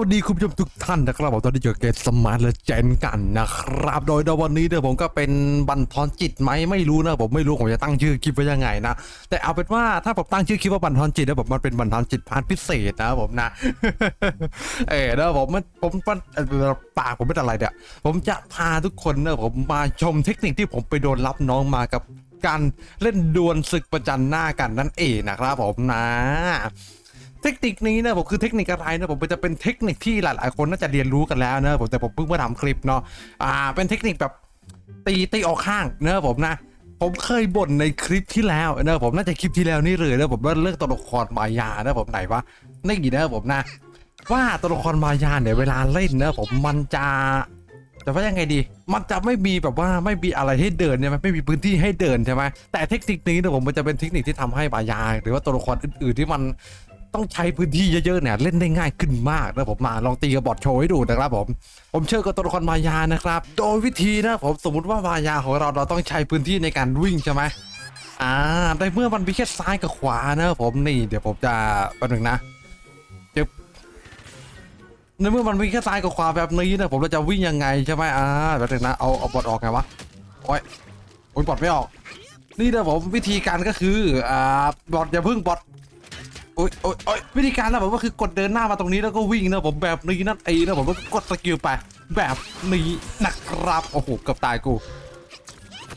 วัสดีคุณผู้ชมทุกท่านนะครับผมตอนนี้เจอเกตสมาร์ทและเจนกันนะครับ โดยในวันนี้เนี่ยผมก็เป็นบันทอนจิตไหมไม่รู้นะผมไม่รู้ผมจะตั้งชื่อคลิปไว้ยังไงนะแต่เอาเป็นว่าถ้าผมตั้งชื่อคลิปว่าบันทอนจิตนะผมมันเป็นบันทอนจิตพาร์ทพิเศษนะผมนะ เออนะผมมันผมมันเอ่อปากผมเป็นอะไรเนี่ยผมจะพาทุกคนนะผมมาชมเทคนิคที่ผมไปโดนรับน้องมากับการเล่นดวลศึกประจันหน้ากันนั่นเองนะครับผมนะ เทคนิคนี้นะผมคือเทคนิคอะไรนะผมจะเป็นเทคนิคที่หลาย ๆ คนน่าจะเรียนรู้กันแล้วนะผมแต่ผมเพิ่งมาทำคลิปเนาะอ่าเป็นเทคนิคแบบตีตีออกข้างนะผมนะผมเคยบ่นในคลิปที่แล้วนะผมน่าจะคลิปที่แล้วนี่เลยนะผมว่าเรื่องตัวละครมายานะผมไหนวะนี่นะผมนะ ว่าตัวละครมายาเนี่ยเวลาเล่นนะผมมันจะแต่ว่ายังไงดี มันจะไม่มีแบบว่าไม่มีอะไรให้เดินใช่ไหมไม่มีพื้นที่ให้เดินใช่ไหมแต่เทคนิคนี้นะผมมันจะเป็นเทคนิคที่ทำให้มายาหรือว่าตัวละครอื่นๆที่มัน ต้องใช้พื้นที่เยอะๆเนี่ยเล่นได้ง่ายขึ้นมากนะผมมาลองตีกับบอทโชว์ให้ดูนะครับผมผมเชื่อกับตัวละครมายานะครับ โดยวิธีนะผมสมมติว่ามายาของเราเราต้องใช้พื้นที่ในการวิ่งใช่ไหมอ่าในเมื่อมันมีแค่ซ้ายกับขวานะผมนี่เดี๋ยวผมจะแป๊บนึงนะจึบในเมื่อมันมีแค่ซ้ายกับขวาแบบนี้นะผมเราจะวิ่งยังไงใช่ไหมอ่าแป๊บนึงนะเอาเอาบอทออกไงวะโอ้ยโอ้ยบอทไม่ออกนี่นะผมวิธีการก็คืออ่าบอทอย่าพึ่งบอท โอ้ยโอ้ยโอ้ยวิธีการนะผมก็คือกดเดินหน้ามาตรงนี้แล้วก็วิ่งนะผมแบบนี้นั่นเองนะผมก็กดสกิลไปแบบนี้นะครับโอ้โหเกือบตายกู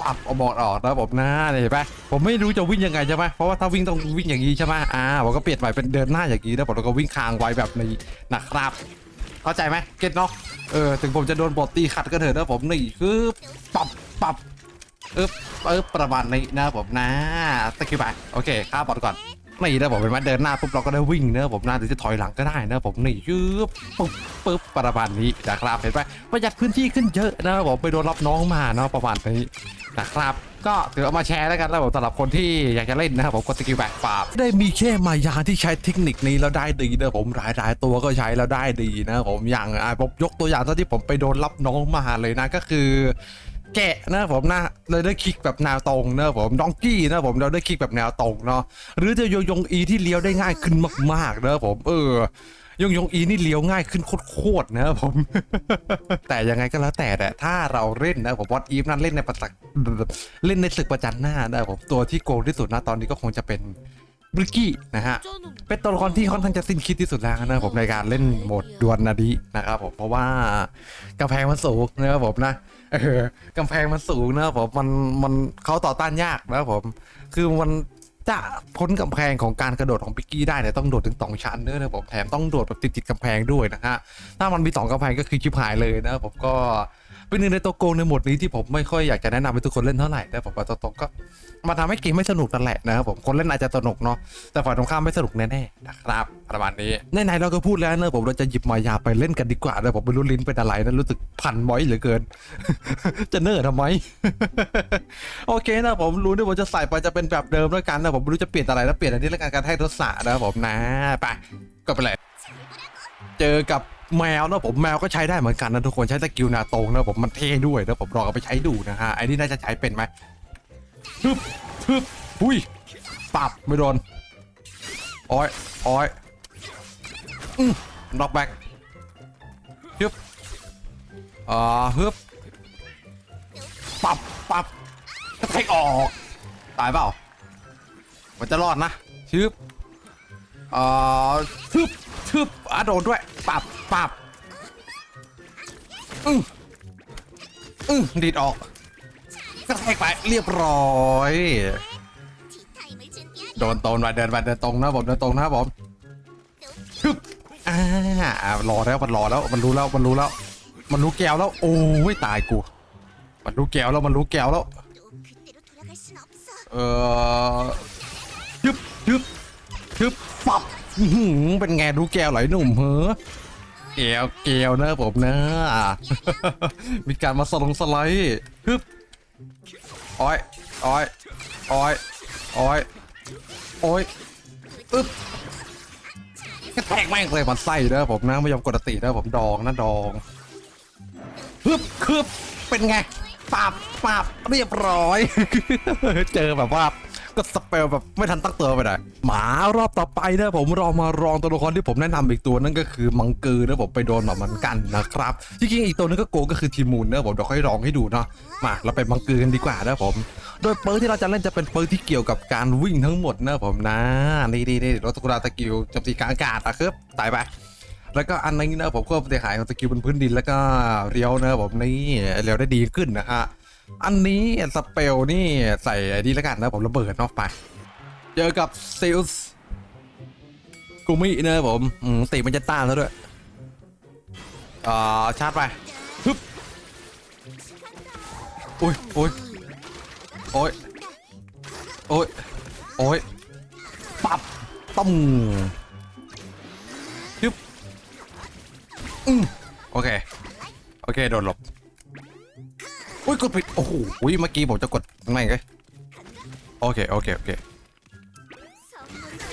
ปับเอาบอดออกนะผมนะเนี่ยเห็นปะผมไม่รู้จะวิ่งยังไงใช่ไหมเพราะว่าถ้าวิ่งต้องวิ่งอย่างนี้ใช่ไหมอ่าผมก็เปลี่ยนใหม่เป็นเดินหน้าอย่างนี้นะผมแล้วก็วิ่งคางไว้แบบนี้นะครับ เข้าใจไหมเก็ตเนาะเออถึงผมจะโดนบอดตีขัดก็เถอะนะผมนี่คือปับปับเออเออประมาณนี้นะผมนะสกิลไปโอเคข้าบอดก่อน นี่นะผมเป็นว่าเดินหน้าปุ๊บเราก็ได้วิ่งนะผมหน้าหรือจะถอยหลังก็ได้นะผมนี่ยืบปุ๊บปุ๊บประมาณนี้นะครับเห็นไหมประหยัดพื้นที่ขึ้นเยอะนะผมไปโดนรับน้องมาเนาะประมาณนี้นะครับก็ถือเอามาแชร์แล้วกันนะผมสำหรับคนที่อยากจะเล่นนะครับผมกดสกิลแบกปราบได้มีแค่มายาที่ใช้เทคนิคนี้แล้วได้ดีนะผมหลายหลายๆตัวก็ใช้แล้วได้ดีนะผมอย่างผมยกตัวอย่างตอนที่ผมไปโดนรับน้องมาเลยนะก็คือ แกะนะผมนะเลยได้คลิกแบบแนวตรงนะผมดองกี้นะผมเราได้คลิกแบบแนวตรงเนาะหรือจะโยยงอีที่เลี้ยวได้ง่ายขึ้นมากๆนะผมเออยงยงอีนี่เลี้ยวง่ายขึ้นโคตรๆนะผม แต่ยังไงก็แล้วแต่แต่ถ้าเราเล่นนะผมวอตอีฟนั้นเล่นในประจักเล่นในศึกประจันหน้านะผมตัวที่โกงที่สุดนะตอนนี้ก็คงจะเป็นบริกกี้นะฮะเป็นตัวละครที่ค่อนข้างจะสิ้นคิดที่สุดแล้วนะผมในการเล่นโหมดดวลนาดีนะครับผมเพราะว่ากำแพงมันสูงนะครับผมนะ เออกำแพงมันสูงนะครับผมมันมันเขาต่อต้านยากนะครับผม คือมันจะพ้นกำแพงของการกระโดดของปิกกี้ได้เนี่ยต้องโดดถึงสองชั้นด้วยนะผมแถมต้องโดดแบบติดติดๆกำแพงด้วยนะฮะถ้ามันมีสองกำแพงก็คือชิบหายเลยนะครับผมก็ เป็นหนึ่งในตัวโกงในหมดนี้ที่ผมไม่ค่อยอยากจะแนะนำให้ทุกคนเล่นเท่าไหร่แต่ผมว่าตัวตรงก็มันทำให้เกมไม่สนุกนั่นแหละนะครับผมคนเล่นอาจจะสนุกเนาะแต่ฝ่ายตรงข้ามไม่สนุกแน่ๆนะครับประมาณนี้ไหนๆเราก็พูดแล้วเนะผมเราจะหยิบมายาไปเล่นกันดีกว่าเนะผมไม่รู้ลิ้นเป็นอะไรนะรู้สึกพันมอยเหลือเกิน จะเนิ่อทำไมโอเคนะผมรู้ด้วยว่าจะใส่ไปจะเป็นแบบเดิมแล้วกันนะผมไม่รู้จะเปลี่ยนอะไรแล้วเปลี่ยนอันนี้แล้วกันการให้ทศนะครับผมนะไปก็ไปเลยเจอกับ แมวนะผมแมวก็ใช้ได้เหมือนกันนะทุกคนใช้สกิลนาตรงนะผมมันเท่ด้วยนะผมลองเอาไปใช้ดูนะฮะไอ้นี่น่าจะใช้เป็นไหมฮึบฮึบหุยปับไม่โดนโอ้อยโอ้อยอืมน็อกแบ็กฮึบอ่าฮึบปับปับกระแทกออกตายเปล่ามันจะรอดนะชึบอ่าทึบทึบอะโดนด้วยปับ ปับอืมอืมดีดออกกระแทกไปเรียบร้อย โดนตรงมาเดินมาเดินตรงนะผมเดินตรงนะผมฮึบอ่ารอแล้วมันรอแล้วมันรู้แล้วมันรู้แล้ว มันรู้แก้วแล้ว โอ้ยตายกู มันรู้แก้วแล้วมันรู้แก้วแล้ว เออฮึบฮึบฮึบปับอือเป็นไงรู้แก้วไหลหนุ่มเหรอ แก้วแก้วนอะผมเนอะมีการมาสลงสไลด์ฮึบโอ้อยโอ้อยโอ้อยโอ้อยโอ้ยอึ๊บกระแทกแม่งเลยมันไส้นอะผมนะไม่ยอมกดติเนอะผมดองนะดองฮึบคืบเป็นไงปาบปาบเรียบร้อย เจอแบบว่า ก็สเปลแบบไม่ทันตั้งตัวไปไหนหมารอบต่อไปนะผมรามารองตัวละครที่ผมแนะนำอีกตัวนั่นก็คือมังเกอร์นะผมไปโดนหมามือนกันนะครับจริงๆอีกตัวนึงก็โกก็คือทีมูนนะผมเดี๋ยวค่อยลองให้ดูเนาะมาเราไปมังเกอร์กันดีกว่านะผม โดยเปิร์ที่เราจะเล่นจะเป็นเปิร์ที่เกี่ยวกับการวิ่งทั้งหมดนะผมนะนี่นี่นี่รถตุกราตะกิวจำตีกลางอากาศอะครับตายไปแล้วก็อันนี้นะผมก็เสียหายของสกิลบนพื้นดินแล้วก็เรียวนะผมนี่เรียวได้ดีขึ้นนะฮะ อันนี้สเปลนี่ใส่ไอ้นี่แล้วกันนะผมระเบิดนอกไป เจอกับซิลส์กูมินะผมตีมันจะต้านแล้วด้วยอ่าชาร์จไปฮึบอุ้ยอุ้ยโอ้ยโอ้ยโอ้ยปับต้มฮึบอืมโอเค โอเค โดนหลบ กดผิดโอ้โหเมื่อกี้ผมจะกดตรงไหนกันโอเคโอเคโอเค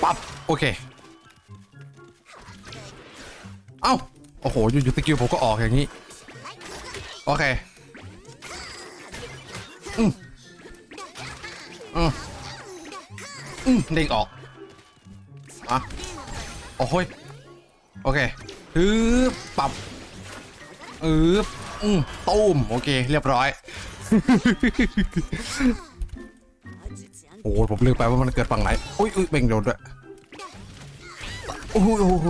ปั๊บโอเคเอ้าโอ้โหอยู่ๆตะกิ้วผมก็ออกอย่างนี้โอเคอืมอืมอืมเด้งออกอะโอ้โหยโอเคฮึบปับอืบอืมตูมโอเค เรียบร้อย โอ้ผมลืมไปว่ามันเกิดฝั่งไหนอุ้ยอุ้ยเบ่งโดนด้วยโอ้โหโอ้โห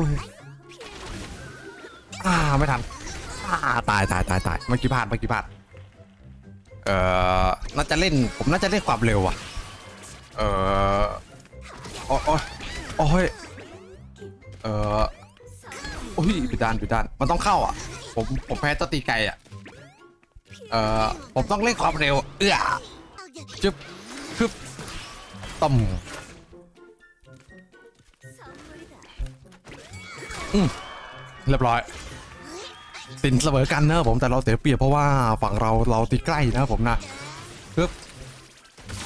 อ่าไม่ทันอ่าตายตายตายตายเมื่อกี้พลาดเมื่อกี้พลาดเอ่อน่าจะเล่นผมน่าจะเล่นความเร็วอะเอ่อโอ้ยโอ้ยโอ้ยเอ่อโอ้ยปิดด้านปิดด้านมันต้องเข้าอะผมผมแพ้ตัวตีไก่อะ เอ่อผมต้องเล่นความเร็ว เอื้อจึ๊บคึบต่ำอืมเรียบร้อยสินเสมอกันนะผมแต่เราเสียเปรียบเพราะว่าฝั่งเราเราตีใกล้นะผมนะคึบ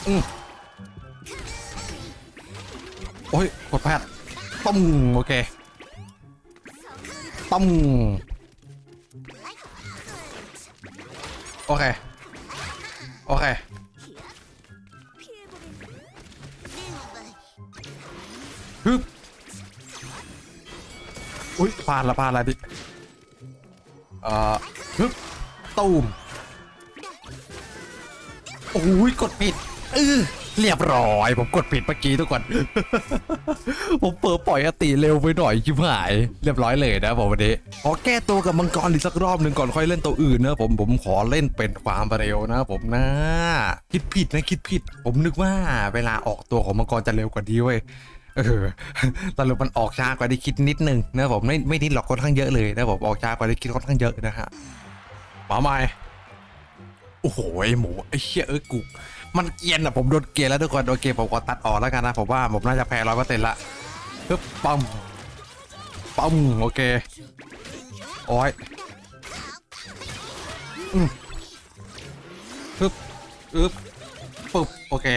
อืมโอ้ยกดแพทย์ต้มโอเคต้ม โอเค โอเค ฮึบอุ้ยพลาดละพลาดละดิเอ่อฮึบตูมโอ้ยกดผิด เออเรียบร้อย ผมกดผิดเมื่อกี้ทุกคน ผมเปิดปล่อยอติเร็วไปหน่อยชิบหาย เรียบร้อยเลยนะผมวันนี้ขอแก้ตัวกับมังกรอีกสักรอบหนึ่งก่อนค่อยเล่นตัวอื่นนะผมผมขอเล่นเป็นความเร็วนะ ผมนะ คิดผิดนะคิดผิด ผมนึกว่าเวลาออกตัวของมังกรจะเร็วกว่านี้เว้ยเออสรุปมันออกช้ากว่าที่คิดนิดนึงนะผมไม่ไม่นิดหรอกค่อนข้างเยอะเลยนะผมออกช้ากว่าที่คิดค่อนข้างเยอะนะฮะมาใหม่โอ้โหไอหมูไอเชี่ยเอ้กู มันเกรียนอะผมโดนเกรียนแล้วทุกคนโอเคผมขอตัดออกแล้วกันนะผมว่าผมน่าจะแพ้ร้อยเปอร์เซ็นต์ละปึ๊บปั๊มปั๊มโอเคโอ้ยอืมปึ๊บอึ๊บปึ๊บโอเค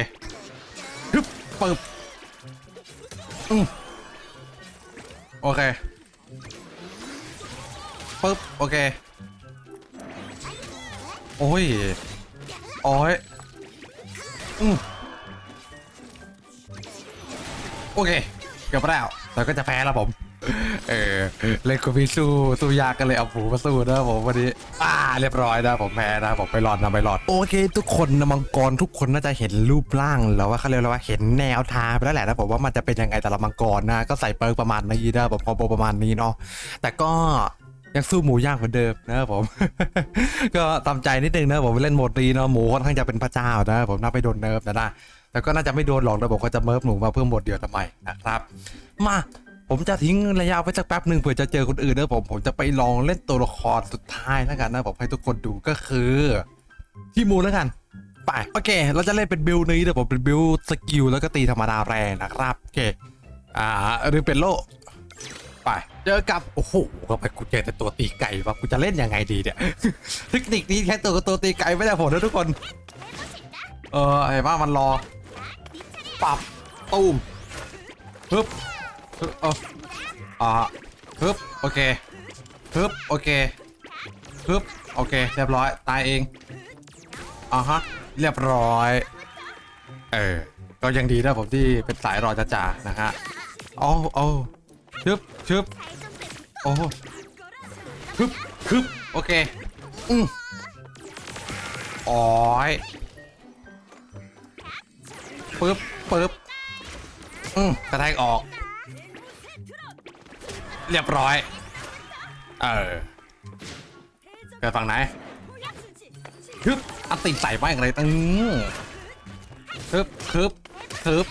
ปึ๊บปึ๊บอืมโอเคปึ๊บโอเคโอ้ยโอ้ย โอเคเกือบแล้วแต่ก็จะแพ้แล้วผม เออเล่นกูพี่สู้สู้ยากกันเลยเอาผูมาสู้นะผมวันนี้อ่าเรียบร้อยนะผมแพ้นะผมไปรอดนะไปรอด โอเค ทุกคนนะมังกรทุกคนน่าจะเห็นรูปร่างแล้วว่าเขาเรียกว่าเห็นแนวทางไปแล้วแหละนะผมว่ามันจะเป็นยังไงแต่ละมังกรนะ ก็ใส่เปิร์ประมาณนี้นะผมคอโบประมาณนี้เนาะแต่ก็ ยังสู้หมูย่างเหมือนเดิมนะครับผม ก็ตามใจนิดนึงนะผมเล่นโหมดดีเนาะหมูค่อนข้างจะเป็นพระเจ้านะผมน่าไปโดนเนิร์ฟนะนะแต่ก็น่าจะไม่โดนหรอกนะผมก็จะเมิร์ฟหนูมาเพิ่มหมดเดียวทำไมนะครับ มาผมจะทิ้งระยะไว้สักแป๊บหนึ่งเผื่อจะเจอคนอื่นนะผมผมจะไปลองเล่นตัวละครสุดท้ายแล้วกันนะผมให้ทุกคนดูก็คือที่มูแล้วกันไปโอเค เราจะเล่นเป็นบิลนี้เดี๋ยวผมเป็นบิลสกิลแล้วก็ตีธรรมดาแรงนะครับโอเคอ่าหรือเป็นโล ไป เจอกับ โอ้โหก็ไปกูเจอแต่ตัวตีไก่วะกูจะเล่นยังไงดีเนี่ย เทคนิคนี้แค่ตัวกับตัวตีไก่ไม่ได้ผลนะทุกคน เออเห็นว่ามันรอ ปรับตูมฮึบฮึบเอออ่าฮึบโอเคฮึบโอเคฮึบโอเค เรียบร้อย ตายเองอ่าฮะ เรียบร้อย เออ ก็ยังดีนะผมที่เป็นสายรอจ่าๆนะฮะ เอาเอา ชึบชึบโอ้ฮึบฮึบโอเคอืมโอ้ยปึ๊บปึ๊บอืมกระแทกออก เรียบร้อย เออเกิดฝั่งไหนฮึบอันติใส่ไปอะไรตึงฮึบฮึบฮึบ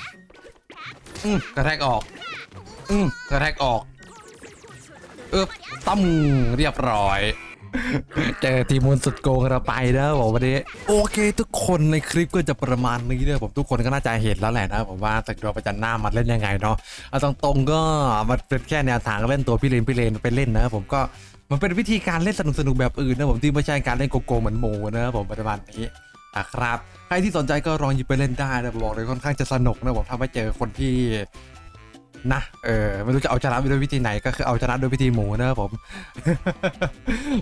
อืมกระแทกออก อืมกระแทกออก เอึบตั้มเรียบร้อย เจอทีมมนสุดโกงเราไปนะผมวันนี้ โอเค ทุกคนในคลิปก็จะประมาณนี้เนอะผมทุกคนก็น่าจะเห็นแล้วแหละนะผมว่าตึกดวประจันหน้ามันเล่นยังไงเนาะเอาตรงๆก็มันเป็นแค่แนวทางเล่นตัวพี่เลนพี่เลนไปเล่นนะผมก็มันเป็นวิธีการเล่นสนุกๆแบบอื่นนะผมที่ไม่ใช่การเล่นโกโก้เหมือนโมนะผมประมาณนี้นะครับใครที่สนใจก็ลองหยิบไปเล่นได้นะผมบอกเลยค่อนข้างจะสนุกนะผมถ้าไม่เจอคนที่ นะ เออไม่รู้จะเอาชนะด้วยวิธีไหนก็คือเอาชนะด้วยวิธีหมูนะครับผม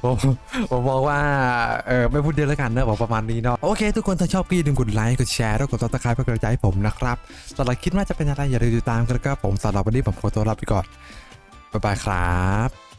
ผมผมบอกว่าเออไม่พูดเยอะแล้วกันนะผมประมาณนี้เนาะโอเค ทุกคนถ้าชอบก็อย่าลืมกดไลค์กดแชร์แล้วกดติดตามเพื่อกระจายผมนะครับสำหรับคิดว่าจะเป็นอะไรอย่าลืมติดตามกันแล้วก็ผมสำหรับวันนี้ผมขอตัวลาไปก่อนบ๊ายบายครับ